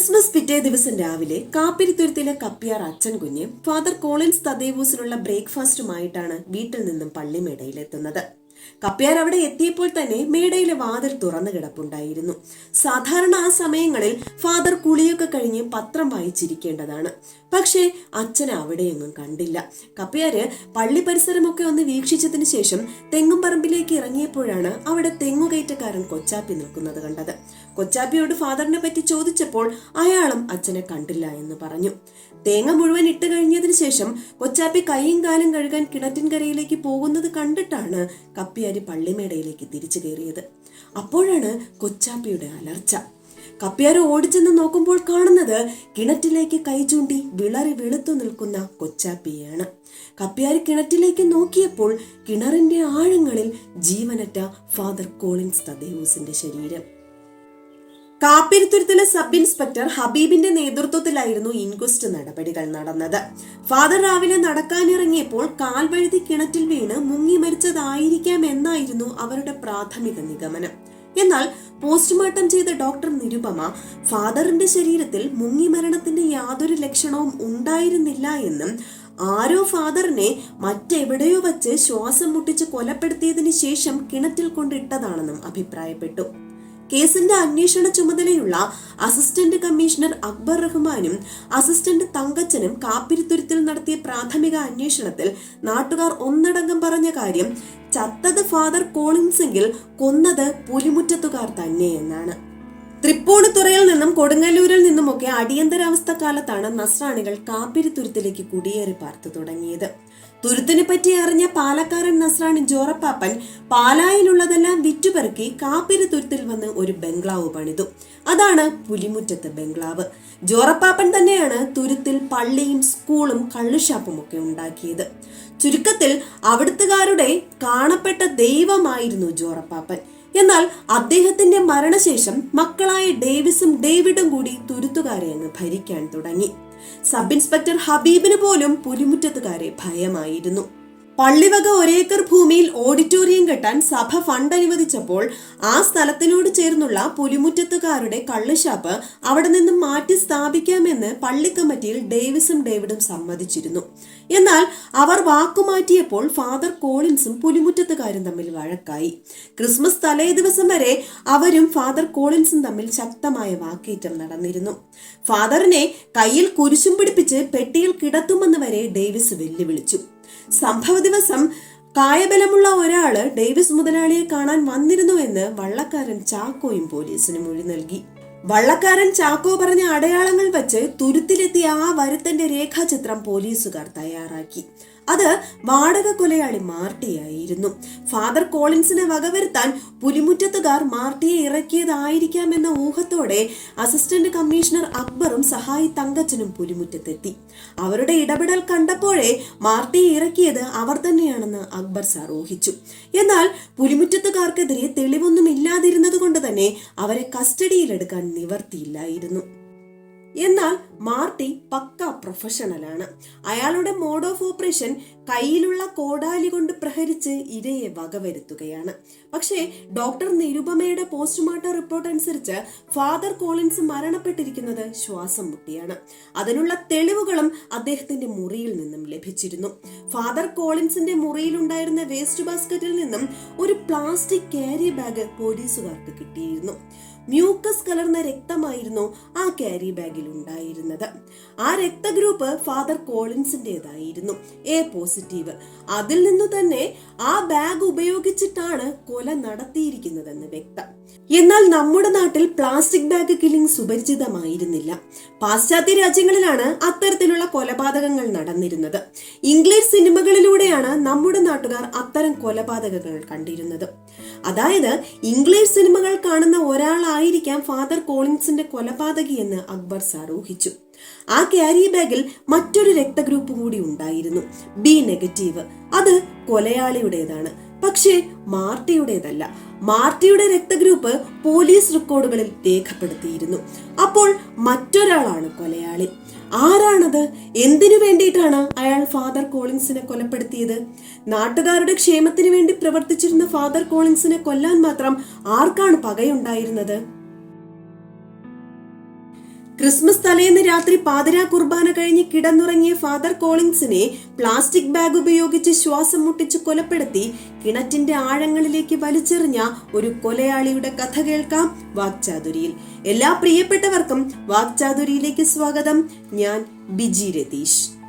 Christmas പിറ്റേ ദിവസം രാവിലെ കാപ്പിരിത്തുരുത്തിലെ കപ്പിയാർ അച്ഛൻ കുഞ്ഞ് ഫാദർ കോളിൻസ് തദേവൂസിനുള്ള ബ്രേക്ക്ഫാസ്റ്റുമായിട്ടാണ് വീട്ടിൽ നിന്നും പള്ളിമേടയിലെത്തുന്നത്. കപ്പ്യാർ അവിടെ എത്തിയപ്പോൾ തന്നെ മേടയിലെ വാതിൽ തുറന്നു കിടപ്പുണ്ടായിരുന്നു. സാധാരണ ആ സമയങ്ങളിൽ ഫാദർ കുളിയൊക്കെ കഴിഞ്ഞ് പത്രം വായിച്ചിരിക്കേണ്ടതാണ്. പക്ഷേ അച്ഛൻ അവിടെയൊന്നും കണ്ടില്ല. കപ്പ്യാര് പള്ളി പരിസരമൊക്കെ ഒന്ന് വീക്ഷിച്ചതിന് ശേഷം തെങ്ങുംപറമ്പിലേക്ക് ഇറങ്ങിയപ്പോഴാണ് അവിടെ തെങ്ങുകയറ്റക്കാരൻ കൊച്ചാപ്പി നിൽക്കുന്നത് കണ്ടത്. കൊച്ചാപ്പിയോട് ഫാദറിനെ പറ്റി ചോദിച്ചപ്പോൾ അയാളും അച്ഛനെ കണ്ടില്ല എന്ന് പറഞ്ഞു. തേങ്ങ മുഴുവൻ ഇട്ട് കഴിഞ്ഞതിന് ശേഷം കൊച്ചാപ്പി കൈയും കാലും കഴുകാൻ കിണറ്റിൻകരയിലേക്ക് പോകുന്നത് കണ്ടിട്ടാണ് കപ്പിയാരി പള്ളിമേടയിലേക്ക് തിരിച്ചു കയറിയത്. അപ്പോഴാണ് കൊച്ചാപ്പിയുടെ അലർച്ച. കപ്പിയാര് ഓടിച്ചെന്ന് നോക്കുമ്പോൾ കാണുന്നത് കിണറ്റിലേക്ക് കൈ ചൂണ്ടി വിളറി വെളുത്തു നിൽക്കുന്ന കൊച്ചാപ്പിയാണ്. കപ്പിയാര് കിണറ്റിലേക്ക് നോക്കിയപ്പോൾ കിണറിന്റെ ആഴങ്ങളിൽ ജീവനറ്റ ഫാദർ കോളിൻസ് തദേവൂസിന്റെ ശരീരം. കാപ്പിരിത്തുരുത്തിലെ സബ് ഇൻസ്പെക്ടർ ഹബീബിന്റെ നേതൃത്വത്തിലായിരുന്നു ഇൻക്വസ്റ്റ് നടപടികൾ നടന്നത്. ഫാദർ രാവിലെ നടക്കാനിറങ്ങിയപ്പോൾ കാൽവഴുതി കിണറ്റിൽ വീണ് മുങ്ങി മരിച്ചതായിരിക്കാം എന്നായിരുന്നു അവരുടെ പ്രാഥമിക നിഗമനം. എന്നാൽ പോസ്റ്റ്മോർട്ടം ചെയ്ത ഡോക്ടർ നിരുപമ ഫാദറിന്റെ ശരീരത്തിൽ മുങ്ങി മരണത്തിന്റെ യാതൊരു ലക്ഷണവും ഉണ്ടായിരുന്നില്ല എന്നും ആരോ ഫാദറിനെ മറ്റെവിടെയോ വച്ച് ശ്വാസം മുട്ടിച്ച് കൊലപ്പെടുത്തിയതിനു ശേഷം കിണറ്റിൽ കൊണ്ടിട്ടതാണെന്നും അഭിപ്രായപ്പെട്ടു. കേസിന്റെ അന്വേഷണ ചുമതലയുള്ള അസിസ്റ്റന്റ് കമ്മീഷണർ അക്ബർ റഹ്മാനും അസിസ്റ്റന്റ് തങ്കച്ചനും കാപ്പിരിത്തുരുത്തിൽ നടത്തിയ പ്രാഥമിക അന്വേഷണത്തിൽ നാട്ടുകാർ ഒന്നടങ്കം പറഞ്ഞ കാര്യം ചത്തത് ഫാദർ കോളിൻസെങ്കിൽ കൊന്നത് പുലിമുറ്റത്തുകാർ തന്നെയെന്നാണ് തൃപ്പൂണിത്തുറയിൽ നിന്നും കൊടുങ്ങല്ലൂരിൽ നിന്നുമൊക്കെ അടിയന്തരാവസ്ഥ കാലത്താണ് നസ്രാണികൾ കാപ്പിരിത്തുരുത്തിലേക്ക് കുടിയേറി പാർത്തു തുടങ്ങിയത്. തുരുത്തിനെ പറ്റി അറിഞ്ഞ പാലക്കാരൻ നസ്രാണി ജോറപ്പാപ്പൻ പാലായിലുള്ളതെല്ലാം വിറ്റുപെറുക്കി കാപ്പിരി തുരുത്തിൽ വന്ന് ഒരു ബംഗ്ലാവ് പണിതു. അതാണ് പുലിമുറ്റത്ത് ബംഗ്ലാവ്. ജോറപ്പാപ്പൻ തന്നെയാണ് തുരുത്തിൽ പള്ളിയും സ്കൂളും കള്ളുഷാപ്പും ഒക്കെ ഉണ്ടാക്കിയത്. ചുരുക്കത്തിൽ അവിടുത്തുകാരുടെ കാണപ്പെട്ട ദൈവമായിരുന്നു ജോറപ്പാപ്പൻ. എന്നാൽ അദ്ദേഹത്തിന്റെ മരണശേഷം മക്കളായ ഡേവിസും ഡേവിഡും കൂടി തുരുത്തുകാരെ അങ്ങ് ഭരിക്കാൻ തുടങ്ങി. സബ് ഇൻസ്പെക്ടർ ഹബീബിന് പോലും പുലിമുറ്റത്തുകാരെ ഭയമായിരുന്നു. പള്ളിവക ഒരേക്കർ ഭൂമിയിൽ ഓഡിറ്റോറിയം കെട്ടാൻ സഭ ഫണ്ട് അനുവദിച്ചപ്പോൾ ആ സ്ഥലത്തിനോട് ചേർന്നുള്ള പുലിമുറ്റത്തുകാരുടെ കള്ളുഷാപ്പ് അവിടെ നിന്നും മാറ്റി സ്ഥാപിക്കാമെന്ന് പള്ളി കമ്മിറ്റിയിൽ ഡേവിസും ഡേവിഡും സമ്മതിച്ചിരുന്നു. എന്നാൽ അവർ വാക്കുമാറ്റിയപ്പോൾ ഫാദർ കോളിൻസും പുലിമുറ്റത്തുകാരും തമ്മിൽ വഴക്കായി. ക്രിസ്മസ് തലേ ദിവസം വരെ അവരും ഫാദർ കോളിൻസും തമ്മിൽ ശക്തമായ വാക്കേറ്റം നടന്നിരുന്നു. ഫാദറിനെ കയ്യിൽ കുരിശും പിടിപ്പിച്ച് പെട്ടിയിൽ കിടത്തുമെന്ന് വരെ ഡേവിസ് വെല്ലുവിളിച്ചു. സംഭവ ദിവസം കായബലമുള്ള ഒരാൾ ഡേവിസ് മുതലാളിയെ കാണാൻ വന്നിരുന്നു എന്ന് വള്ളക്കാരൻ ചാക്കോയും പോലീസിന് മൊഴി നൽകി. വള്ളക്കാരൻ ചാക്കോ പറഞ്ഞ അടയാളങ്ങൾ വെച്ച് തുരുത്തിലെത്തിയ ആ വരുത്തന്റെ രേഖാചിത്രം പോലീസുകാർ തയ്യാറാക്കി. അത് വാടക കൊലയാളി മാർട്ടിയായിരുന്നു. ഫാദർ കോളിൻസിനെ വകവരുത്താൻ പുലിമുറ്റത്തുകാർ മാർട്ടിയെ ഇറക്കിയതായിരിക്കാമെന്ന ഊഹത്തോടെ അസിസ്റ്റന്റ് കമ്മീഷണർ അക്ബറും സഹായി തങ്കച്ചനും പുലിമുറ്റത്തെത്തി. അവരുടെ ഇടപെടൽ കണ്ടപ്പോഴേ മാർട്ടിയെ ഇറക്കിയത് അവർ തന്നെയാണെന്ന് അക്ബർ സാർ ഊഹിച്ചു. എന്നാൽ പുലിമുറ്റത്തുകാർക്കെതിരെ തെളിവൊന്നും ഇല്ലാതിരുന്നത് കൊണ്ട് തന്നെ അവരെ കസ്റ്റഡിയിലെടുക്കാൻ നിവർത്തിയില്ലായിരുന്നു. എന്നാൽ മാർട്ടി പക്ക പ്രൊഫഷണലാണ്. അയാളുടെ മോഡ് ഓഫ് ഓപ്പറേഷൻ കയ്യിലുള്ള കോടാലി കൊണ്ട് പ്രഹരിച്ച് ഇരയെ വകവരുത്തുകയാണ്. പക്ഷേ ഡോക്ടർ നിരുപമയുടെ പോസ്റ്റ്മോർട്ടം റിപ്പോർട്ട് അനുസരിച്ച് ഫാദർ കോളിൻസ് മരണപ്പെട്ടിരിക്കുന്നത് ശ്വാസം മുട്ടിയാണ്. അതിനുള്ള തെളിവുകളും അദ്ദേഹത്തിന്റെ മുറിയിൽ നിന്നും ലഭിച്ചിരുന്നു. ഫാദർ കോളിൻസിന്റെ മുറിയിൽ ഉണ്ടായിരുന്ന വേസ്റ്റ് ബാസ്ക്കറ്റിൽ നിന്നും ഒരു പ്ലാസ്റ്റിക് ക്യാരി ബാഗ് പോലീസുകാർക്ക് കിട്ടിയിരുന്നു. മ്യൂക്കസ് കലർന്ന രക്തമായിരുന്നു ആ ക്യാരി ബാഗിൽ ഉണ്ടായിരുന്നത്. ആ രക്തഗ്രൂപ്പ് ഫാദർ കോളിൻസിന്റേതായിരുന്നു. എ പോസിറ്റീവ് അതിൽ നിന്നു തന്നെ ആ ബാഗ് ഉപയോഗിച്ചിട്ടാണ് കൊല നടത്തിയിരിക്കുന്നതെന്ന് വ്യക്തം. എന്നാൽ നമ്മുടെ നാട്ടിൽ പ്ലാസ്റ്റിക് ബാഗ് കില്ലിംഗ് സുപരിചിതമായിരുന്നില്ല. പാശ്ചാത്യ രാജ്യങ്ങളിലാണ് അത്തരത്തിലുള്ള കൊലപാതകങ്ങൾ നടന്നിരുന്നത്. ഇംഗ്ലീഷ് സിനിമകളിലൂടെയാണ് നമ്മുടെ നാട്ടുകാർ അത്തരം കൊലപാതകങ്ങൾ കണ്ടിരുന്നത്. അതായത് ഇംഗ്ലീഷ് സിനിമകൾ കാണുന്ന ഒരാളായിരിക്കാം ഫാദർ കോളിൻസിന്റെ കൊലപാതകി എന്ന് അക്ബർ സാർ ഊഹിച്ചു. ആ ക്യാരി ബാഗിൽ മറ്റൊരു രക്തഗ്രൂപ്പ് കൂടി ഉണ്ടായിരുന്നു. B negative. അത് കൊലയാളിയുടേതാണ്. പക്ഷേ മാർട്ടിയുടേതല്ല. മാർട്ടിയുടെ രക്തഗ്രൂപ്പ് പോലീസ് റെക്കോർഡുകളിൽ രേഖപ്പെടുത്തിയിരുന്നു. അപ്പോൾ മറ്റൊരാളാണ് കൊലയാളി. ആരാണത്? എന്തിനു വേണ്ടിയിട്ടാണ് അയാൾ ഫാദർ കോളിൻസിനെ കൊലപ്പെടുത്തിയത്? നാട്ടുകാരുടെ ക്ഷേമത്തിന് വേണ്ടി പ്രവർത്തിച്ചിരുന്ന ഫാദർ കോളിൻസിനെ കൊല്ലാൻ മാത്രം ആർക്കാണ് പകയുണ്ടായിരുന്നത്? ക്രിസ്മസ് തലേന്ന് രാത്രി പാതിരാ കുർബാന കഴിഞ്ഞ് കിടന്നുറങ്ങിയ ഫാദർ കോളിൻസിനെ പ്ലാസ്റ്റിക് ബാഗ് ഉപയോഗിച്ച് ശ്വാസം മുട്ടിച്ച് കൊലപ്പെടുത്തി കിണറ്റിന്റെ ആഴങ്ങളിലേക്ക് വലിച്ചെറിഞ്ഞ ഒരു കൊലയാളിയുടെ കഥ കേൾക്കാം വാക്ചാതുരിയിൽ. എല്ലാ പ്രിയപ്പെട്ടവർക്കും വാക്ചാതുരിയിലേക്ക് സ്വാഗതം. ഞാൻ ബിജി രതീഷ്.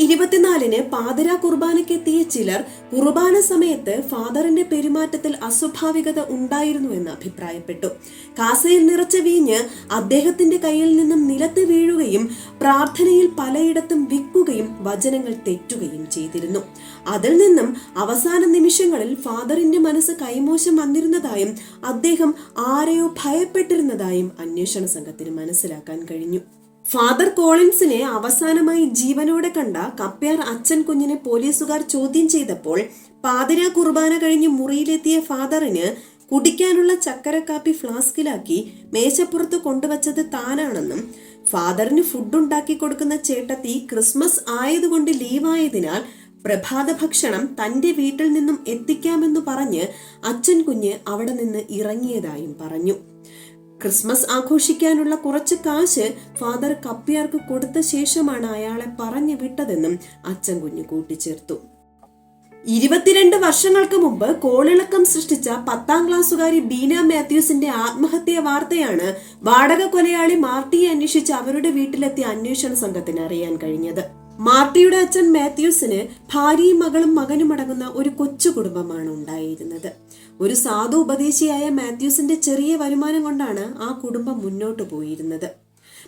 ഇരുപത്തിനാലിന് പാതിര കുർബാനയ്ക്കെത്തിയ ചിലർ കുർബാന സമയത്ത് ഫാദറിന്റെ പെരുമാറ്റത്തിൽ അസ്വാഭാവികത ഉണ്ടായിരുന്നു എന്ന് അഭിപ്രായപ്പെട്ടു. കാസയിൽ നിറച്ച വീഞ്ഞ് അദ്ദേഹത്തിന്റെ കയ്യിൽ നിന്നും നിലത്ത് വീഴുകയും പ്രാർത്ഥനയിൽ പലയിടത്തും വിൽക്കുകയും വചനങ്ങൾ തെറ്റുകയും ചെയ്തിരുന്നു. അതിൽ നിന്നും അവസാന നിമിഷങ്ങളിൽ ഫാദറിന്റെ മനസ്സ് കൈമോശം വന്നിരുന്നതായും അദ്ദേഹം ആരെയോ ഭയപ്പെട്ടിരുന്നതായും അന്വേഷണ സംഘത്തിന് മനസ്സിലാക്കാൻ കഴിഞ്ഞു. ഫാദർ കോളിൻസിനെ അവസാനമായി ജീവനോടെ കണ്ട കപ്പ്യാർ അച്ഛൻ കുഞ്ഞിനെ പോലീസുകാർ ചോദ്യം ചെയ്തപ്പോൾ പാതിര കുർബാന കഴിഞ്ഞ് മുറിയിലെത്തിയ ഫാദറിന് കുടിക്കാനുള്ള ചക്കരക്കാപ്പി ഫ്ലാസ്കിലാക്കി മേശപ്പുറത്ത് കൊണ്ടുവച്ചത് താനാണെന്നും ഫാദറിന് ഫുഡ് ഉണ്ടാക്കി കൊടുക്കുന്ന ചേട്ടത്തി ക്രിസ്മസ് ആയതുകൊണ്ട് ലീവായതിനാൽ പ്രഭാത ഭക്ഷണം തന്റെ വീട്ടിൽ നിന്നും എത്തിക്കാമെന്ന് പറഞ്ഞ് അച്ഛൻ കുഞ്ഞ് അവിടെ നിന്ന് ഇറങ്ങിയതായും പറഞ്ഞു. ക്രിസ്മസ് ആഘോഷിക്കാനുള്ള കുറച്ച് കാശ് ഫാദർ കപ്പിയാർക്ക് കൊടുത്ത ശേഷമാണ് അയാളെ പറഞ്ഞു വിട്ടതെന്നും അച്ഛൻ കുഞ്ഞു കൂട്ടിച്ചേർത്തു. ഇരുപത്തിരണ്ട് വർഷങ്ങൾക്ക് മുമ്പ് കോളിളക്കം സൃഷ്ടിച്ച പത്താം ക്ലാസ്സുകാരി ബീന മാത്യൂസിന്റെ ആത്മഹത്യാ വാർത്തയാണ് വാടക കൊലയാളി മാർട്ടിയെ അന്വേഷിച്ച് അവരുടെ വീട്ടിലെത്തിയ അന്വേഷണ സംഘത്തിന് അറിയാൻ കഴിഞ്ഞത്. മാർട്ടിയുടെ അച്ഛൻ മാത്യൂസിന് ഭാര്യയും മകളും മകനും അടങ്ങുന്ന ഒരു കൊച്ചു കുടുംബമാണ് ഉണ്ടായിരുന്നത്. ഒരു സാധു ഉപദേശിയായ മാത്യൂസിന്റെ ചെറിയ വരുമാനം കൊണ്ടാണ് ആ കുടുംബം മുന്നോട്ട് പോയിരുന്നത്.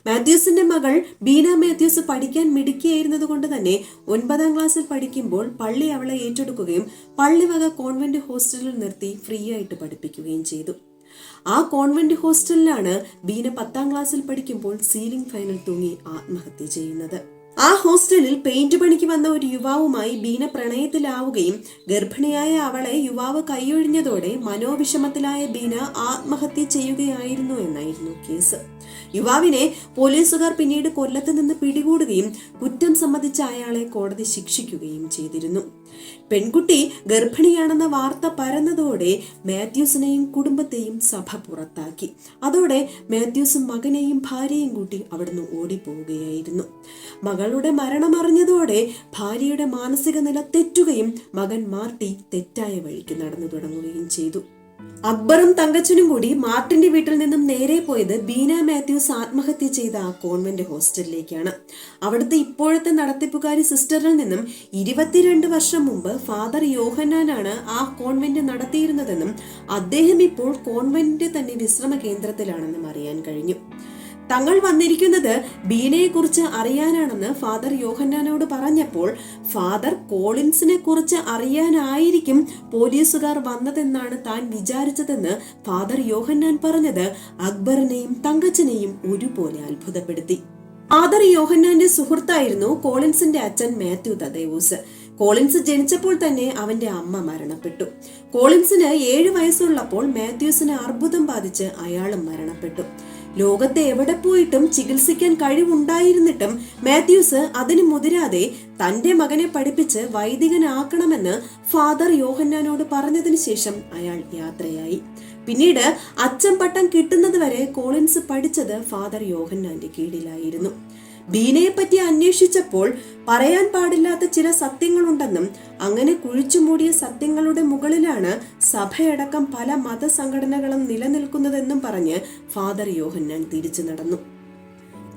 മാത്യൂസിന്റെ മകൾ ബീന മാത്യൂസ് പഠിക്കാൻ മിടുക്കിയായിരുന്നത് കൊണ്ട് തന്നെ ഒൻപതാം ക്ലാസ്സിൽ പഠിക്കുമ്പോൾ പള്ളി അവളെ ഏറ്റെടുക്കുകയും പള്ളി വക കോൺവെന്റ് ഹോസ്റ്റലിൽ നിർത്തി ഫ്രീ ആയിട്ട് പഠിപ്പിക്കുകയും ചെയ്തു. ആ കോൺവെന്റ് ഹോസ്റ്റലിലാണ് ബീന പത്താം ക്ലാസ്സിൽ പഠിക്കുമ്പോൾ സീലിംഗ് ഫൈനൽ തൂങ്ങി ആത്മഹത്യ ചെയ്യുന്നത്. ആ ഹോസ്റ്റലിൽ പെയിന്റ് പണിക്ക് വന്ന ഒരു യുവാവുമായി ബീന പ്രണയത്തിലാവുകയും ഗർഭിണിയായ അവളെ യുവാവ് കൈയൊഴിഞ്ഞതോടെ മനോവിഷമത്തിലായ ബീന ആത്മഹത്യ ചെയ്യുകയായിരുന്നു എന്നായിരുന്നു കേസ്. യുവാവിനെ പോലീസുകാർ പിന്നീട് കൊല്ലത്ത് നിന്ന് പിടികൂടുകയും കുറ്റം സംബന്ധിച്ച അയാളെ കോടതി ശിക്ഷിക്കുകയും ചെയ്തിരുന്നു. പെൺകുട്ടി ഗർഭിണിയാണെന്ന വാർത്ത പരന്നതോടെ മാത്യൂസിനെയും കുടുംബത്തെയും സഭ പുറത്താക്കി. അതോടെ മാത്യൂസും മകനെയും ഭാര്യയും കൂട്ടി അവിടുന്ന് ഓടിപ്പോവുകയായിരുന്നു. മകളുടെ മരണമറിഞ്ഞതോടെ ഭാര്യയുടെ മാനസിക നില തെറ്റുകയും മകൻ മാർട്ടി തെറ്റായ വഴിക്ക് നടന്നു തുടങ്ങുകയും ചെയ്തു. അക്ബറും തങ്കച്ചനും കൂടി മാർട്ടിന്റെ വീട്ടിൽ നിന്നും നേരെ പോയത് ബീന മാത്യൂസ് ആത്മഹത്യ ചെയ്ത ആ കോൺവെന്റ് ഹോസ്റ്റലിലേക്കാണ്. അവിടുത്തെ ഇപ്പോഴത്തെ നടത്തിപ്പുകാരി സിസ്റ്ററിൽ നിന്നും ഇരുപത്തിരണ്ട് വർഷം മുമ്പ് ഫാദർ യോഹന്നാനാണ് ആ കോൺവെന്റ് നടത്തിയിരുന്നതെന്നും അദ്ദേഹം ഇപ്പോൾ കോൺവെന്റിന്റെ തന്നെ വിശ്രമ കേന്ദ്രത്തിലാണെന്നും അറിയാൻ കഴിഞ്ഞു. തങ്ങൾ വന്നിരിക്കുന്നത് ബീനയെ കുറിച്ച് അറിയാനാണെന്ന് ഫാദർ യോഹന്നാനോട് പറഞ്ഞപ്പോൾ ഫാദർ കോളിൻസിനെ കുറിച്ച് അറിയാനായിരിക്കും പോലീസുകാർ വന്നതെന്നാണ് താൻ വിചാരിച്ചതെന്ന് ഫാദർ യോഹന്നാൻ പറഞ്ഞത്. അക്ബറിനെയും തങ്കച്ചനെയും ഒരുപോലെ അത്ഭുതപ്പെടുത്തി. ഫാദർ യോഹന്നാന്റെ സുഹൃത്തായിരുന്നു കോളിൻസിന്റെ അച്ഛൻ മാത്യു തദേവൂസ്. കോളിൻസ് ജനിച്ചപ്പോൾ തന്നെ അവന്റെ അമ്മ മരണപ്പെട്ടു. കോളിൻസിന് ഏഴു വയസ്സുള്ളപ്പോൾ മാത്യൂസിന് അർബുദം ബാധിച്ച് അയാളും മരണപ്പെട്ടു. ലോകത്തെ എവിടെ പോയിട്ടും ചികിത്സിക്കാൻ കഴിവുണ്ടായിരുന്നിട്ടും മാത്യൂസ് അതിന് മുതിരാതെ തന്റെ മകനെ പഠിപ്പിച്ച് വൈദികനാക്കണമെന്ന് ഫാദർ യോഹന്നാനോട് പറഞ്ഞതിന് ശേഷം അയാൾ യാത്രയായി. പിന്നീട് അച്ഛൻ പട്ടം കിട്ടുന്നത് വരെ കോളിൻസ് പഠിച്ചത് ഫാദർ യോഹന്നാന്റെ കീഴിലായിരുന്നു. ബീനയെ പറ്റി അന്വേഷിച്ചപ്പോൾ പറയാൻ പാടില്ലാത്ത ചില സത്യങ്ങളുണ്ടെന്നും അങ്ങനെ കുഴിച്ചുമൂടിയ സത്യങ്ങളുടെ മുകളിലാണ് സഭയടക്കം പല മതസംഘടനകളും നിലനിൽക്കുന്നതെന്നും പറഞ്ഞ് ഫാദർ യോഹന്നാൻ തിരിച്ചു നടന്നു.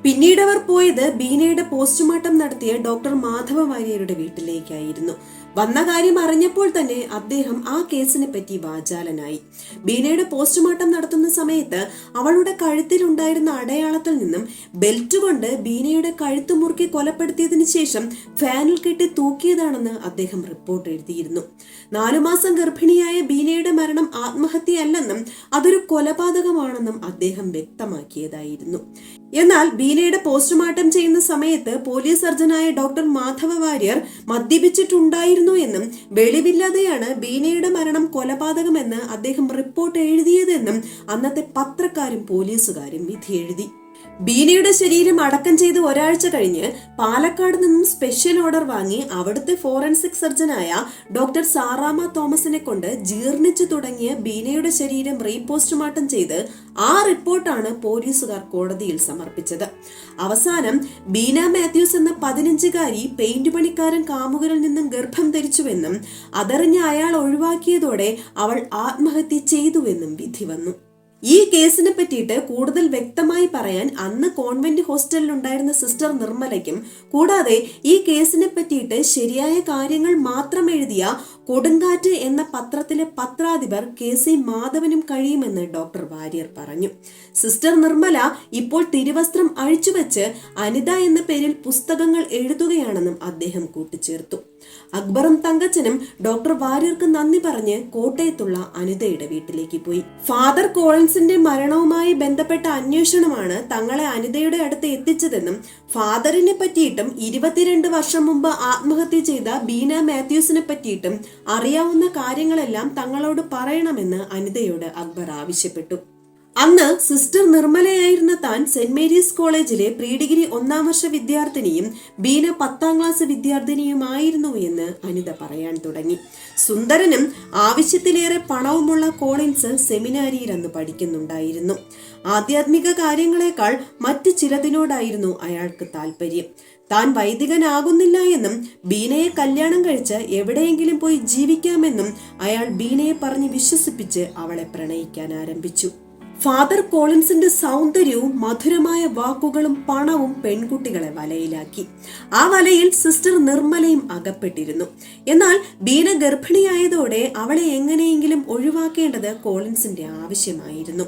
പിന്നീട് അവർ പോയത് ബീനയുടെ പോസ്റ്റ്മോർട്ടം നടത്തിയ ഡോക്ടർ മാധവ വാര്യരുടെ വീട്ടിലേക്കായിരുന്നു. വന്ന കാര്യം അറിഞ്ഞപ്പോൾ തന്നെ അദ്ദേഹം ആ കേസിനെ പറ്റി വാചാലനായി. ബീനയുടെ പോസ്റ്റ്മോർട്ടം നടത്തുന്ന സമയത്ത് അവളുടെ കഴുത്തിൽ ഉണ്ടായിരുന്ന അടയാളത്തിൽ നിന്നും ബെൽറ്റ് കൊണ്ട് ബീനയുടെ കഴുത്ത് മുറുക്കി കൊലപ്പെടുത്തിയതിനു ശേഷം ഫാനിൽ കെട്ടി തൂക്കിയതാണെന്ന് അദ്ദേഹം റിപ്പോർട്ട് എഴുതിയിരുന്നു. നാലു മാസം ഗർഭിണിയായ ബീനയുടെ മരണം ആത്മഹത്യയല്ലെന്നും അതൊരു കൊലപാതകമാണെന്നും അദ്ദേഹം വ്യക്തമാക്കിയതായിരുന്നു. എന്നാൽ ബീനയുടെ പോസ്റ്റ്മോർട്ടം ചെയ്യുന്ന സമയത്ത് പോലീസ് സർജനായ ഡോക്ടർ മാധവ വാര്യർ മദ്യപിച്ചിട്ടുണ്ടായിരുന്നു എന്നും വെളിവില്ലാതെയാണ് ബീനയുടെ മരണം കൊലപാതകമെന്ന് അദ്ദേഹം റിപ്പോർട്ട് എഴുതിയതെന്നും അന്നത്തെ പത്രക്കാരും പോലീസുകാരും വിധി എഴുതി ബീനയുടെ ശരീരം അടക്കം ചെയ്ത് ഒരാഴ്ച കഴിഞ്ഞ് പാലക്കാട് നിന്നും സ്പെഷ്യൽ ഓർഡർ വാങ്ങി അവിടുത്തെ ഫോറൻസിക് സർജനായ ഡോക്ടർ സാറാമ തോമസിനെ കൊണ്ട് ജീർണിച്ചു തുടങ്ങിയ ബീനയുടെ ശരീരം റീപോസ്റ്റ്മോർട്ടം ചെയ്ത് ആ റിപ്പോർട്ടാണ് പോലീസുകാർ കോടതിയിൽ സമർപ്പിച്ചത്. അവസാനം ബീന മാത്യൂസ് എന്ന പതിനഞ്ചുകാരി പെയിന്റ് പണിക്കാരൻ കാമുകരിൽ നിന്നും ഗർഭം ധരിച്ചുവെന്നും അതറിഞ്ഞ അയാൾ ഒഴിവാക്കിയതോടെ അവൾ ആത്മഹത്യ ചെയ്തുവെന്നും വിധി വന്നു. ഈ കേസിനെ പറ്റിയിട്ട് കൂടുതൽ വ്യക്തമായി പറയാൻ അന്ന് കോൺവെന്റ് ഹോസ്റ്റലിൽ ഉണ്ടായിരുന്ന സിസ്റ്റർ നിർമ്മലയ്ക്കും കൂടാതെ ഈ കേസിനെ പറ്റിയിട്ട് ശരിയായ കാര്യങ്ങൾ മാത്രം എഴുതിയ കൊടുങ്കാറ്റ് എന്ന പത്രത്തിലെ പത്രാധിപർ കെ സി മാധവനും കഴിയുമെന്ന് ഡോക്ടർ വാര്യർ പറഞ്ഞു. സിസ്റ്റർ നിർമ്മല ഇപ്പോൾ തിരുവസ്ത്രം അഴിച്ചുവെച്ച് അനിത എന്ന പേരിൽ പുസ്തകങ്ങൾ എഴുതുകയാണെന്നും അദ്ദേഹം കൂട്ടിച്ചേർത്തു. അക്ബറും തങ്കച്ചനും ഡോക്ടർ വാര്യർക്ക് നന്ദി പറഞ്ഞ് കോട്ടയത്തുള്ള അനിതയുടെ വീട്ടിലേക്ക് പോയി. ഫാദർ കോളിൻസിന്റെ മരണവുമായി ബന്ധപ്പെട്ട അന്വേഷണമാണ് തങ്ങളെ അനിതയുടെ അടുത്ത് എത്തിച്ചതെന്നും ഫാദറിനെ പറ്റിയിട്ടും ഇരുപത്തിരണ്ട് വർഷം മുമ്പ് ആത്മഹത്യ ചെയ്ത ബീന മാത്യൂസിനെ പറ്റിയിട്ടും അറിയാവുന്ന കാര്യങ്ങളെല്ലാം തങ്ങളോട് പറയണമെന്ന് അനിതയോട് അക്ബർ ആവശ്യപ്പെട്ടു. അന്ന് സിസ്റ്റർ നിർമ്മലയായിരുന്ന താൻ സെന്റ് മേരീസ് കോളേജിലെ പ്രീ ഡിഗ്രി ഒന്നാം വർഷ വിദ്യാർത്ഥിനിയും ബീന പത്താം ക്ലാസ് വിദ്യാർത്ഥിനിയുമായിരുന്നു എന്ന് അനിത പറയാൻ തുടങ്ങി. സുന്ദരനും ആവശ്യത്തിലേറെ പണവുമുള്ള കോളിൻസ് സെമിനാരിയിൽ അന്ന് പഠിക്കുന്നുണ്ടായിരുന്നു. ആധ്യാത്മിക കാര്യങ്ങളെക്കാൾ മറ്റു ചിലതിനോടായിരുന്നു അയാൾക്ക് താല്പര്യം താൻ വൈദികനാകുന്നില്ല എന്നും ബീനയെ കല്യാണം കഴിച്ച് എവിടെയെങ്കിലും പോയി ജീവിക്കാമെന്നും അയാൾ ബീനയെ പറഞ്ഞ് വിശ്വസിപ്പിച്ച് അവളെ പ്രണയിക്കാൻ ആരംഭിച്ചു. ഫാദർ കോളിൻസിന്റെ സൗന്ദര്യവും മധുരമായ വാക്കുകളും പണവും പെൺകുട്ടികളെ വലയിലാക്കി. ആ വലയിൽ സിസ്റ്റർ നിർമ്മലയും അകപ്പെട്ടിരുന്നു. എന്നാൽ ബീന ഗർഭിണിയായതോടെ അവളെ എങ്ങനെയെങ്കിലും ഒഴിവാക്കേണ്ടത് കോളിൻസിന്റെ ആവശ്യമായിരുന്നു.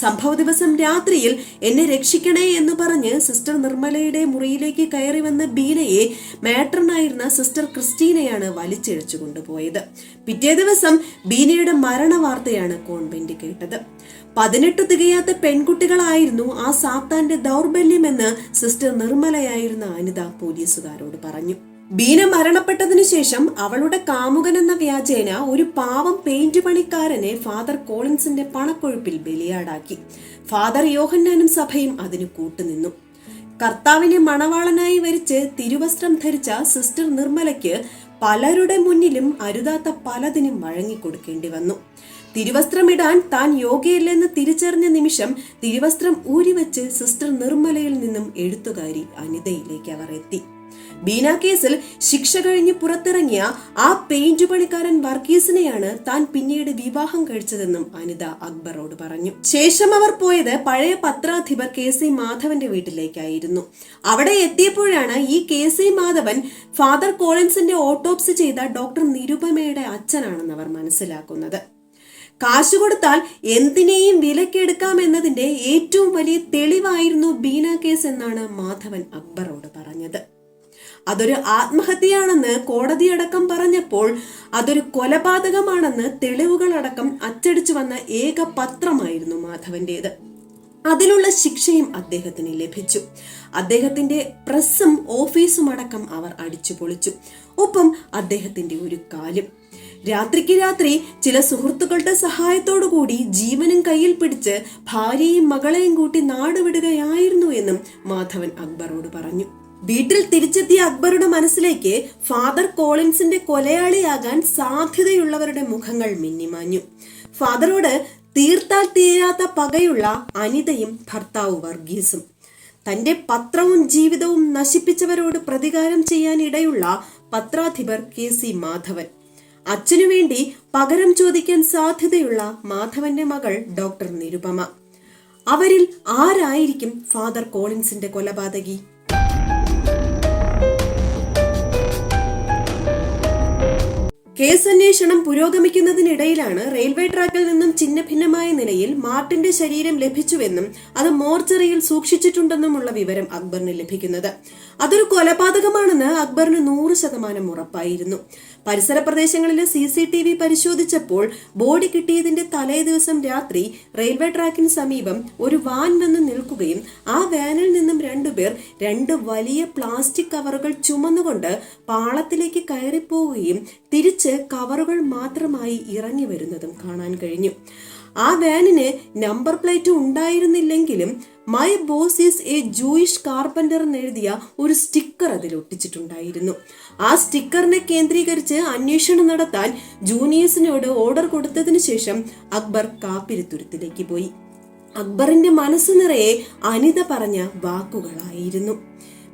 സംഭവ ദിവസം രാത്രിയിൽ എന്നെ രക്ഷിക്കണേ എന്ന് പറഞ്ഞ് സിസ്റ്റർ നിർമ്മലയുടെ മുറിയിലേക്ക് കയറി വന്ന ബീനയെ മാട്രനായിരുന്ന സിസ്റ്റർ ക്രിസ്റ്റീനയാണ് വലിച്ചിഴച്ചു കൊണ്ടുപോയത്. പിറ്റേ ദിവസം ബീനയുടെ മരണ വാർത്തയാണ് കോൺവെന്റ് കേട്ടത്. പതിനെട്ട് തികയാത്ത പെൺകുട്ടികളായിരുന്നു ആ സാത്താന്റെ ദൗർബല്യമെന്ന് സിസ്റ്റർ നിർമ്മലയായിരുന്ന അനിത പോലീസുകാരോട് പറഞ്ഞു. ബീന മരണപ്പെട്ടതിനു ശേഷം അവളുടെ കാമുകൻ എന്ന വ്യാജേന ഒരു പാവം പെയിന്റ് പണിക്കാരനെ ഫാദർ കോളിൻസിന്റെ പണക്കൊഴുപ്പിൽ ബലിയാടാക്കി. ഫാദർ യോഹന്നാനും സഭയും അതിനു കൂട്ടുനിന്നു. കർത്താവിനെ മണവാളനായി വരിച്ച് തിരുവസ്ത്രം ധരിച്ച സിസ്റ്റർ നിർമ്മലയ്ക്ക് പലരുടെ മുന്നിലും അരുതാത്ത പലതിനും വഴങ്ങിക്കൊടുക്കേണ്ടി വന്നു. തിരുവസ്ത്രമിടാൻ താൻ യോഗ്യയില്ലെന്ന് തിരിച്ചറിഞ്ഞ നിമിഷം തിരുവസ്ത്രം ഊരിവെച്ച് സിസ്റ്റർ നിർമ്മലയിൽ നിന്നും എഴുത്തുകാരി അനിതയിലേക്ക് അവർ എത്തി. ബീന കേസിൽ ശിക്ഷ കഴിഞ്ഞ് പുറത്തിറങ്ങിയ ആ പെയിന്റ് പണിക്കാരൻ വർഗീസിനെയാണ് താൻ പിന്നീട് വിവാഹം കഴിച്ചതെന്നും അനിത അക്ബറോട് പറഞ്ഞു. ശേഷം അവർ പോയത് പഴയ പത്രാധിപർ കെ സി മാധവന്റെ വീട്ടിലേക്കായിരുന്നു. അവിടെ എത്തിയപ്പോഴാണ് ഈ കെ സി മാധവൻ ഫാദർ കോളിൻസിന്റെ ഓട്ടോപ്സി ചെയ്ത ഡോക്ടർ നിരുപമയുടെ അച്ഛനാണെന്ന് അവർ മനസ്സിലാക്കുന്നത്. കാശു കൊടുത്താൽ എന്തിനേയും വിലക്കെടുക്കാം എന്നതിന്റെ ഏറ്റവും വലിയ തെളിവായിരുന്നു ബീന കേസ് എന്നാണ് മാധവൻ അക്ബറോട് പറഞ്ഞത്. അതൊരു ആത്മഹത്യയാണെന്ന് കോടതിയടക്കം പറഞ്ഞപ്പോൾ അതൊരു കൊലപാതകമാണെന്ന് തെളിവുകളടക്കം അച്ചടിച്ചു വന്ന ഏക പത്രമായിരുന്നു മാധവന്റേത്. അതിലുള്ള ശിക്ഷയും അദ്ദേഹത്തിന് ലഭിച്ചു. അദ്ദേഹത്തിന്റെ പ്രസ്സും ഓഫീസും അടക്കം അവർ അടിച്ചു പൊളിച്ചു. ഒപ്പം അദ്ദേഹത്തിന്റെ ഒരു കാലും. രാത്രിക്ക് രാത്രി ചില സുഹൃത്തുക്കളുടെ സഹായത്തോടു കൂടി ജീവനും കയ്യിൽ പിടിച്ച് ഭാര്യയും മകളെയും കൂട്ടി നാടുവിടുകയായിരുന്നു എന്നും മാധവൻ അക്ബറോട് പറഞ്ഞു. വീട്ടിൽ തിരിച്ചെത്തിയ അക്ബറുടെ മനസ്സിലേക്ക് ഫാദർ കോളിൻസിന്റെ കൊലയാളിയാകാൻ സാധ്യതയുള്ളവരുടെ മുഖങ്ങൾ മിന്നിമാഞ്ഞു. ഫാദറോട് തീർത്താൽ തീരാത്ത പകയുള്ള അനിതയും ഭർത്താവ് വർഗീസും. തന്റെ പത്രവും ജീവിതവും നശിപ്പിച്ചവരോട് പ്രതികാരം ചെയ്യാനിടയുള്ള പത്രാധിപർ കെ സി മാധവൻ. അച്ഛനു വേണ്ടി പകരം ചോദിക്കാൻ സാധ്യതയുള്ള മാധവന്റെ മകൾ ഡോക്ടർ നിരുപമ. അവരിൽ ആരായിരിക്കും ഫാദർ കോളിൻസിന്റെ കൊലപാതകി? കേസ് അന്വേഷണം പുരോഗമിക്കുന്നതിനിടയിലാണ് റെയിൽവേ ട്രാക്കിൽ നിന്നും ചിഹ്ന ഭിന്നമായ നിലയിൽ മാർട്ടിന്റെ ശരീരം ലഭിച്ചുവെന്നും അത് മോർച്ചറിയിൽ സൂക്ഷിച്ചിട്ടുണ്ടെന്നുമുള്ള വിവരം അക്ബറിന് ലഭിക്കുന്നത്. അതൊരു കൊലപാതകമാണെന്ന് അക്ബറിന് നൂറ് ശതമാനം ഉറപ്പായിരുന്നു. പരിസര പ്രദേശങ്ങളിലെ സി സി ടി വി പരിശോധിച്ചപ്പോൾ ബോഡി കിട്ടിയതിന്റെ തലേ ദിവസം രാത്രി റെയിൽവേ ട്രാക്കിന് സമീപം ഒരു വാൻ വന്ന് നിൽക്കുകയും ആ വാനിൽ നിന്നും രണ്ടുപേർ രണ്ട് വലിയ പ്ലാസ്റ്റിക് കവറുകൾ ചുമന്നുകൊണ്ട് പാളത്തിലേക്ക് കയറിപ്പോവുകയും തിരിച്ച് കവറുകൾ മാത്രമായി ഇറങ്ങി വരുന്നതും കാണാൻ കഴിഞ്ഞു. ആ വാനിന് number plate ഉണ്ടായിരുന്നില്ലെങ്കിലും my boss is a Jewish carpenter എന്നെഴുതിയ ഒരു സ്റ്റിക്കർ അതിൽ ഒട്ടിച്ചിട്ടുണ്ടായിരുന്നു. ആ സ്റ്റിക്കറിനെ കേന്ദ്രീകരിച്ച് അന്വേഷണം നടത്താൻ ജൂനിയേഴ്സിനോട് ഓർഡർ കൊടുത്തതിന് ശേഷം അക്ബർ കാപ്പിരിത്തുരുത്തിലേക്ക് പോയി. അക്ബറിന്റെ മനസ്സ് നിറയെ അനിത പറഞ്ഞ വാക്കുകളായിരുന്നു.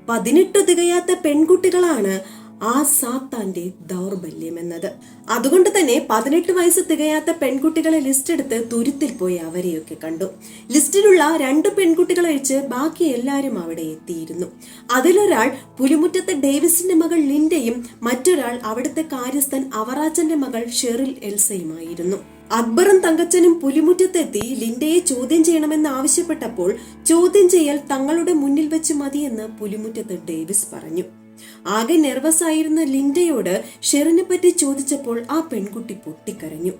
പതിനെട്ട് തികയാത്ത പെൺകുട്ടികളാണ് ആ സാത്താന്റെ ദൗർബല്യം എന്നത് അതുകൊണ്ട് തന്നെ പതിനെട്ട് വയസ്സ് തികയാത്ത പെൺകുട്ടികളെ ലിസ്റ്റ് എടുത്ത് തുരുത്തിൽ പോയി അവരെയൊക്കെ കണ്ടു. ലിസ്റ്റിലുള്ള രണ്ട് പെൺകുട്ടികൾ ഒഴിച്ച് ബാക്കി എല്ലാവരും അവിടെ എത്തിയിരുന്നു. അതിലൊരാൾ പുലിമുറ്റത്തെ ഡേവിസിന്റെ മകൾ ലിൻഡയും മറ്റൊരാൾ അവിടുത്തെ കാര്യസ്ഥൻ അവറാച്ചന്റെ മകൾ ഷെറിൽ എൽസയുമായിരുന്നു. അക്ബറും തങ്കച്ചനും പുലിമുറ്റത്തെത്തി ലിൻഡയെ ചോദ്യം ചെയ്യണമെന്ന് ആവശ്യപ്പെട്ടപ്പോൾ ചോദ്യം ചെയ്യൽ തങ്ങളുടെ മുന്നിൽ വെച്ച് മതിയെന്ന് പുലിമുറ്റത്ത് ഡേവിസ് പറഞ്ഞു. ആകെ നെർവസ് ആയിരുന്ന ലിൻഡയോട് ഷെറിനെ പറ്റി ചോദിച്ചപ്പോൾ ആ പെൺകുട്ടി പൊട്ടിക്കരഞ്ഞു.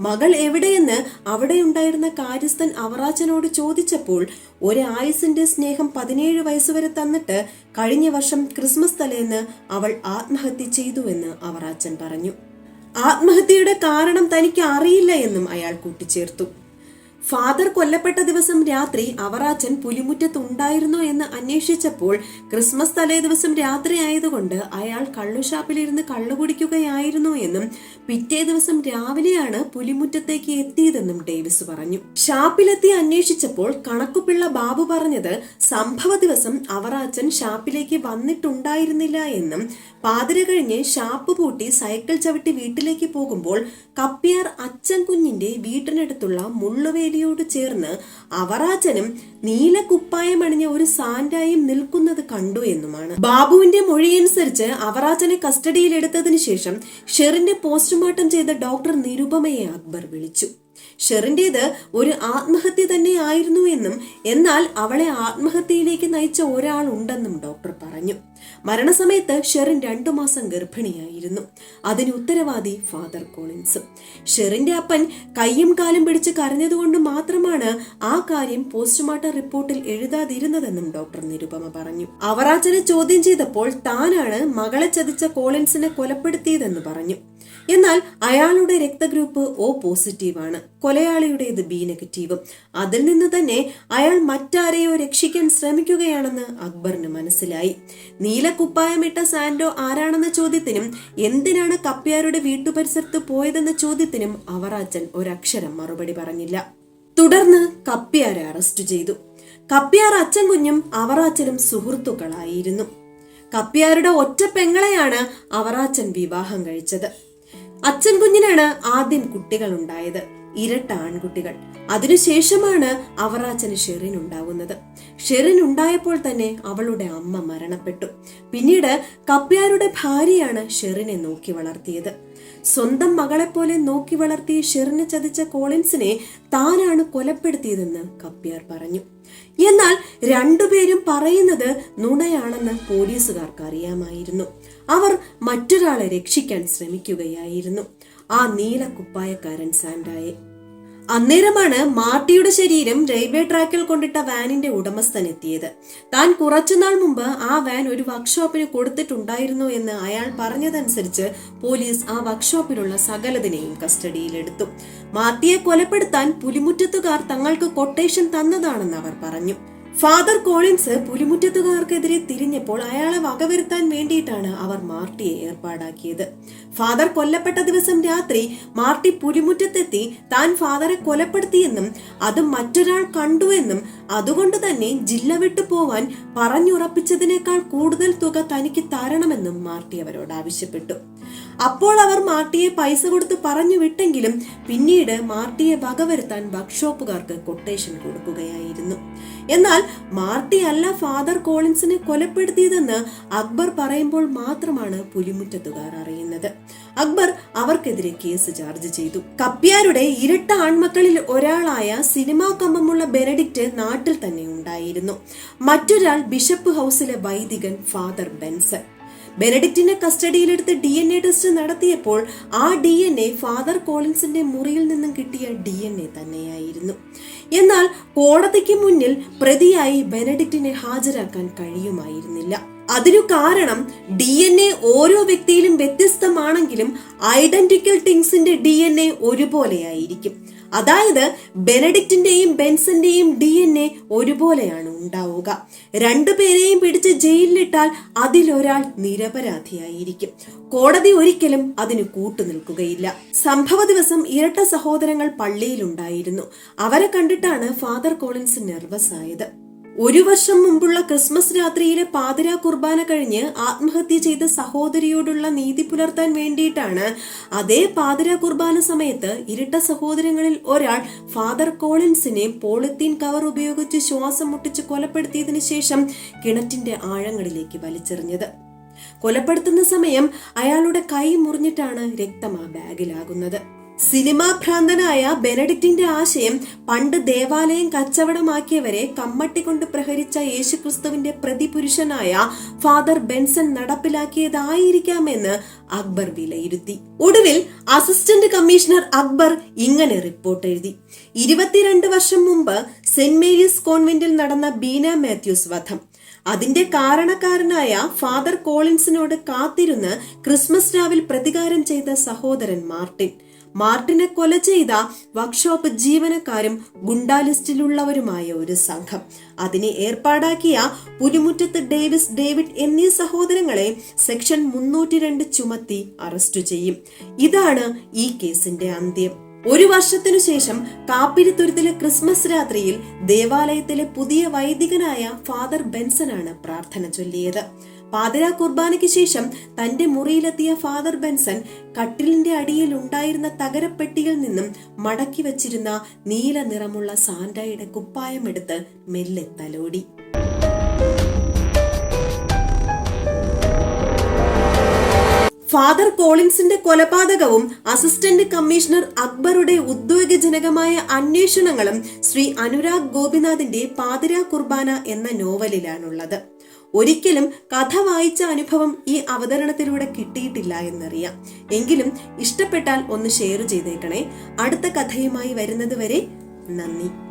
മകൾ എവിടെയെന്ന് അവിടെയുണ്ടായിരുന്ന കാര്യസ്ഥൻ അവറാച്ചനോട് ചോദിച്ചപ്പോൾ ഒരു ഒരായുസിന്റെ സ്നേഹം പതിനേഴ് വയസ്സുവരെ തന്നിട്ട് കഴിഞ്ഞ വർഷം ക്രിസ്മസ് തലേന്ന് അവൾ ആത്മഹത്യ ചെയ്തുവെന്ന് അവറാച്ചൻ പറഞ്ഞു. ആത്മഹത്യയുടെ കാരണം തനിക്ക് അറിയില്ല എന്നും അയാൾ കൂട്ടിച്ചേർത്തു. ഫാദർ കൊല്ലപ്പെട്ട ദിവസം രാത്രി അവറാച്ചൻ പുലിമുറ്റത്തുണ്ടായിരുന്നോ എന്ന് അന്വേഷിച്ചപ്പോൾ ക്രിസ്മസ് തലേ ദിവസം രാത്രി ആയതുകൊണ്ട് അയാൾ കള്ളുഷാപ്പിലിരുന്ന് കള്ളു കുടിക്കുകയായിരുന്നു എന്നും പിറ്റേ ദിവസം രാവിലെയാണ് പുലിമുറ്റത്തേക്ക് എത്തിയതെന്നും ഡേവിസ് പറഞ്ഞു. ഷാപ്പിലെത്തി അന്വേഷിച്ചപ്പോൾ കണക്കുപിള്ള ബാബു പറഞ്ഞത് സംഭവ ദിവസം അവറാച്ചൻ ഷാപ്പിലേക്ക് വന്നിട്ടുണ്ടായിരുന്നില്ല എന്നും പാതിര കഴിഞ്ഞ് ഷാപ്പ് പൂട്ടി സൈക്കിൾ ചവിട്ടി വീട്ടിലേക്ക് പോകുമ്പോൾ കപ്പിയാർ അച്ഛൻ കുഞ്ഞിന്റെ വീട്ടിനടുത്തുള്ള മുള്ളുവേലിയോട് ചേർന്ന് അവറാച്ചനും നീല കുപ്പായമണിഞ്ഞ ഒരു സാന്റായും നിൽക്കുന്നത് കണ്ടു എന്നുമാണ്. ബാബുവിന്റെ മൊഴിയനുസരിച്ച് അവറാച്ചനെ കസ്റ്റഡിയിലെടുത്തതിനു ശേഷം ഷെറിന്റെ പോസ്റ്റ്മോർട്ടം ചെയ്ത ഡോക്ടർ നിരുപമയെ അക്ബർ വിളിച്ചു. ഷെറിന്റേത് ഒരു ആത്മഹത്യ തന്നെ ആയിരുന്നു എന്നും എന്നാൽ അവളെ ആത്മഹത്യയിലേക്ക് നയിച്ച ഒരാൾ ഉണ്ടെന്നും ഡോക്ടർ പറഞ്ഞു. മരണസമയത്ത് ഷെറിൻ രണ്ടു മാസം ഗർഭിണിയായിരുന്നു. അതിന് ഉത്തരവാദി ഫാദർ കോളിൻസ്. ഷെറിന്റെ അപ്പൻ കയ്യും കാലും പിടിച്ച് കരഞ്ഞതുകൊണ്ട് മാത്രമാണ് ആ കാര്യം പോസ്റ്റ്മോർട്ടം റിപ്പോർട്ടിൽ എഴുതാതിരുന്നതെന്നും ഡോക്ടർ നിരുപമ പറഞ്ഞു. അവറാച്ചനെ ചോദ്യം ചെയ്തപ്പോൾ താനാണ് മകളെ ചതിച്ച കോളിൻസിനെ കൊലപ്പെടുത്തിയതെന്ന് പറഞ്ഞു. എന്നാൽ അയാളുടെ രക്തഗ്രൂപ്പ് ഒ പോസിറ്റീവാണ് കൊലയാളിയുടേത് ബി നെഗറ്റീവും അതിൽ നിന്ന് തന്നെ അയാൾ മറ്റാരെയോ രക്ഷിക്കാൻ ശ്രമിക്കുകയാണെന്ന് അക്ബറിന് മനസ്സിലായി. നീലക്കുപ്പായമിട്ട സാൻഡോ ആരാണെന്ന ചോദ്യത്തിനും എന്തിനാണ് കപ്പ്യാരുടെ വീട്ടുപരിസരത്ത് പോയതെന്ന ചോദ്യത്തിനും അവറാച്ചൻ ഒരക്ഷരം മറുപടി പറഞ്ഞില്ല. തുടർന്ന് കപ്പ്യാരെ അറസ്റ്റ് ചെയ്തു. കപ്പ്യാർ അച്ഛൻ കുഞ്ഞും അവറാച്ചനും സുഹൃത്തുക്കളായിരുന്നു. കപ്പ്യാരുടെ ഒറ്റ പെങ്ങളെയാണ് അവറാച്ചൻ വിവാഹം കഴിച്ചത്. അച്ഛൻ കുഞ്ഞിനാണ് ആദ്യം കുട്ടികൾ ഉണ്ടായത് ഇരട്ട ആൺകുട്ടികൾ. അതിനുശേഷമാണ് അവറാച്ചന് ഷെറിൻ ഉണ്ടാകുന്നത് ഷെറിൻ ഉണ്ടായപ്പോൾ തന്നെ അവളുടെ അമ്മ മരണപ്പെട്ടു. പിന്നീട് കപ്പ്യാരുടെ ഭാര്യയാണ് ഷെറിനെ നോക്കി വളർത്തിയത്. സ്വന്തം മകളെപ്പോലെ നോക്കി വളർത്തി ഷെറിനെ ചതിച്ച കോളിൻസിനെ താനാണ് കൊലപ്പെടുത്തിയതെന്ന് കപ്പ്യാർ പറഞ്ഞു. എന്നാൽ രണ്ടുപേരും പറയുന്നത് നുണയാണെന്ന് പോലീസുകാർക്ക് അറിയാമായിരുന്നു അവർ മറ്റൊരാളെ രക്ഷിക്കാൻ ശ്രമിക്കുകയായിരുന്നു. ആ നീല കുപ്പായക്കാരൻ സാൻഡായെ അന്നേരമാണ് മാർട്ടിയുടെ ശരീരം റെയിൽവേ ട്രാക്കിൽ കൊണ്ടിട്ട വാനിന്റെ ഉടമസ്ഥൻ എത്തിയത്. താൻ കുറച്ചുനാൾ മുമ്പ് ആ വാൻ ഒരു വർക്ക്ഷോപ്പിന് കൊടുത്തിട്ടുണ്ടായിരുന്നു എന്ന് അയാൾ പറഞ്ഞതനുസരിച്ച് പോലീസ് ആ വർക്ക്ഷോപ്പിലുള്ള സകലതിനെയും കസ്റ്റഡിയിലെടുത്തു. മാർട്ടിയെ കൊലപ്പെടുത്താൻ പുലിമുറ്റത്തുകാർ തങ്ങൾക്ക് കൊട്ടേഷൻ തന്നതാണെന്ന് അവർ പറഞ്ഞു. ഫാദർ കോളിൻസ് പുലിമുറ്റത്തുകാർക്കെതിരെ തിരിഞ്ഞപ്പോൾ അയാളെ വകവരുത്താൻ വേണ്ടിയിട്ടാണ് അവർ മാർട്ടിയെ ഏർപ്പാടാക്കിയത്. ഫാദർ കൊല്ലപ്പെട്ട ദിവസം രാത്രി മാർട്ടി പുലിമുറ്റത്തെത്തി താൻ ഫാദറെ കൊലപ്പെടുത്തിയെന്നും അത് മറ്റൊരാൾ കണ്ടുവെന്നും അതുകൊണ്ട് തന്നെ ജില്ല വിട്ടു പോവാൻ പറഞ്ഞുറപ്പിച്ചതിനേക്കാൾ കൂടുതൽ തുക തനിക്ക് തരണമെന്നും മാർട്ടി അവരോട് ആവശ്യപ്പെട്ടു. അപ്പോൾ അവർ മാർട്ടിയെ പൈസ കൊടുത്ത് പറഞ്ഞു വിട്ടെങ്കിലും പിന്നീട് മാർട്ടിയെ വകവരുത്താൻ വർക്ക്ഷോപ്പുകാർക്ക് കൊട്ടേഷൻ കൊടുക്കുകയായിരുന്നു. എന്നാൽ മാർട്ടി അല്ല ഫാദർ കോളിൻസിനെ കൊലപ്പെടുത്തിയതെന്ന് അക്ബർ പറയുമ്പോൾ മാത്രമാണ് പുലിമുറ്റത്തുകാർ അറിയുന്നത്. അക്ബർ അവർക്കെതിരെ കേസ് ചാർജ് ചെയ്തു. കപ്പ്യാരുടെ ഇരട്ട ആൺമക്കളിൽ ഒരാളായ സിനിമാ കമ്പമുള്ള ബെനഡിക്റ്റ് നാട്ടിൽ തന്നെ ഉണ്ടായിരുന്നു. മറ്റൊരാൾ ബിഷപ്പ് ഹൗസിലെ വൈദികൻ ഫാദർ ബെൻസൺ. ബെനഡിക്റ്റിനെ കസ്റ്റഡിയിലെടുത്ത് ഡി എൻ എ ടെസ്റ്റ് നടത്തിയപ്പോൾ ആ ഡി എൻ എ ഫാദർ കോളിൻസിന്റെ മുറിയിൽ നിന്നും കിട്ടിയ ഡി എൻ എ തന്നെയായിരുന്നു. എന്നാൽ കോടതിക്ക് മുന്നിൽ പ്രതിയായി ബെനഡിക്റ്റിനെ ഹാജരാക്കാൻ കഴിയുമായിരുന്നില്ല. അതിനു കാരണം ഡി എൻ എ ഓരോ വ്യക്തിയിലും വ്യത്യസ്തമാണെങ്കിലും ഐഡന്റിക്കൽ തിങ്സിന്റെ ഡി എൻ എ ഒരുപോലെയായിരിക്കും. അതായത് ബെനഡിക്റ്റിന്റെയും ബെൻസന്റെയും ഡി എൻ എ ഒരുപോലെയാണ് ഉണ്ടാവുക. രണ്ടുപേരെയും പിടിച്ച് ജയിലിലിട്ടാൽ അതിലൊരാൾ നിരപരാധിയായിരിക്കും. കോടതി ഒരിക്കലും അതിന് കൂട്ടുനിൽക്കുകയില്ല സംഭവ ദിവസം ഇരട്ട സഹോദരങ്ങൾ പള്ളിയിലുണ്ടായിരുന്നു. അവരെ കണ്ടിട്ടാണ് ഫാദർ കോളിൻസ് നെർവസ് ആയത് ഒരു വർഷം മുമ്പുള്ള ക്രിസ്മസ് രാത്രിയിലെ പാതിര കുർബാന കഴിഞ്ഞ് ആത്മഹത്യ ചെയ്ത സഹോദരിയോടുള്ള നീതി പുലർത്താൻ വേണ്ടിയിട്ടാണ് അതേ പാതിര കുർബാന സമയത്ത് ഇരട്ട സഹോദരങ്ങളിൽ ഒരാൾ ഫാദർ കോളിൻസിനെ പോളിത്തീൻ കവർ ഉപയോഗിച്ച് ശ്വാസം മുട്ടിച്ച് കൊലപ്പെടുത്തിയതിനു ശേഷം കിണറ്റിന്റെ ആഴങ്ങളിലേക്ക് വലിച്ചെറിഞ്ഞത്. കൊലപ്പെടുത്തുന്ന സമയം അയാളുടെ കൈ മുറിഞ്ഞിട്ടാണ് രക്തം ആ ബാഗിലാകുന്നത്. സിനിമാ ഭ്രാന്തനായ ബെനഡിക്റ്റിന്റെ ആശയം പണ്ട് ദേവാലയം കച്ചവടമാക്കിയവരെ കമ്മട്ടി കൊണ്ട് പ്രഹരിച്ച യേശുക്രിസ്തുവിന്റെ പ്രതിപുരുഷനായ ഫാദർ ബെൻസൺ നടപ്പിലാക്കിയതായിരിക്കാമെന്ന് അക്ബർ വിലയിരുത്തി. ഒടുവിൽ അസിസ്റ്റന്റ് കമ്മീഷണർ അക്ബർ ഇങ്ങനെ റിപ്പോർട്ട് എഴുതി. ഇരുപത്തിരണ്ട് വർഷം മുമ്പ് സെന്റ് മേരീസ് കോൺവെന്റിൽ നടന്ന ബീന മാത്യൂസ് വധം. അതിന്റെ കാരണക്കാരനായ ഫാദർ കോളിൻസിനോട് കാത്തിരുന്ന് ക്രിസ്മസ് രാവിൽ പ്രതികാരം ചെയ്ത സഹോദരൻ മാർട്ടിൻ. മാർട്ടിനെ കൊല ചെയ്ത വർക്ക്ഷോപ്പ് ജീവനക്കാരും ഗുണ്ടാലിസ്റ്റിലുള്ളവരുമായ ഒരു സംഘം. അതിനെ ഏർപ്പാടാക്കിയ പുലിമുറ്റത്ത് ഡേവിസ് ഡേവിഡ് എന്നീ സഹോദരങ്ങളെ സെക്ഷൻ മുന്നൂറ്റി രണ്ട് ചുമത്തി അറസ്റ്റ് ചെയ്യും. ഇതാണ് ഈ കേസിന്റെ അന്ത്യം. ഒരു വർഷത്തിനു ശേഷം കാപ്പിരിത്തുരുത്തിലെ ക്രിസ്മസ് രാത്രിയിൽ ദേവാലയത്തിലെ പുതിയ വൈദികനായ ഫാദർ ബെൻസനാണ് പ്രാർത്ഥന ചൊല്ലിയത്. പാതിരാ കുർബാനയ്ക്ക് ശേഷം തന്റെ മുറിയിലെത്തിയ ഫാദർ ബെൻസൺ കട്ടിലിന്റെ അടിയിൽ ഉണ്ടായിരുന്ന തകരപ്പെട്ടിയിൽ നിന്നും മടക്കി വച്ചിരുന്ന നീല നിറമുള്ള സാന്റയുടെ കുപ്പായം എടുത്ത് മെല്ലെ തലോടി. ഫാദർ കോളിൻസിന്റെ കൊലപാതകവും അസിസ്റ്റന്റ് കമ്മീഷണർ അക്ബറുടെ ഉദ്വേഗജനകമായ അന്വേഷണങ്ങളും ശ്രീ അനുരാഗ് ഗോപിനാഥിന്റെ പാതിരാ കുർബാന എന്ന നോവലിലാണുള്ളത്. ഒരിക്കലും കഥ വായിച്ച അനുഭവം ഈ അവതരണത്തിലൂടെ കിട്ടിയിട്ടില്ല എന്നറിയാം. എങ്കിലും ഇഷ്ടപ്പെട്ടാൽ ഒന്ന് ഷെയർ ചെയ്തേക്കണേ. അടുത്ത കഥയുമായി വരുന്നത് വരെ നന്ദി.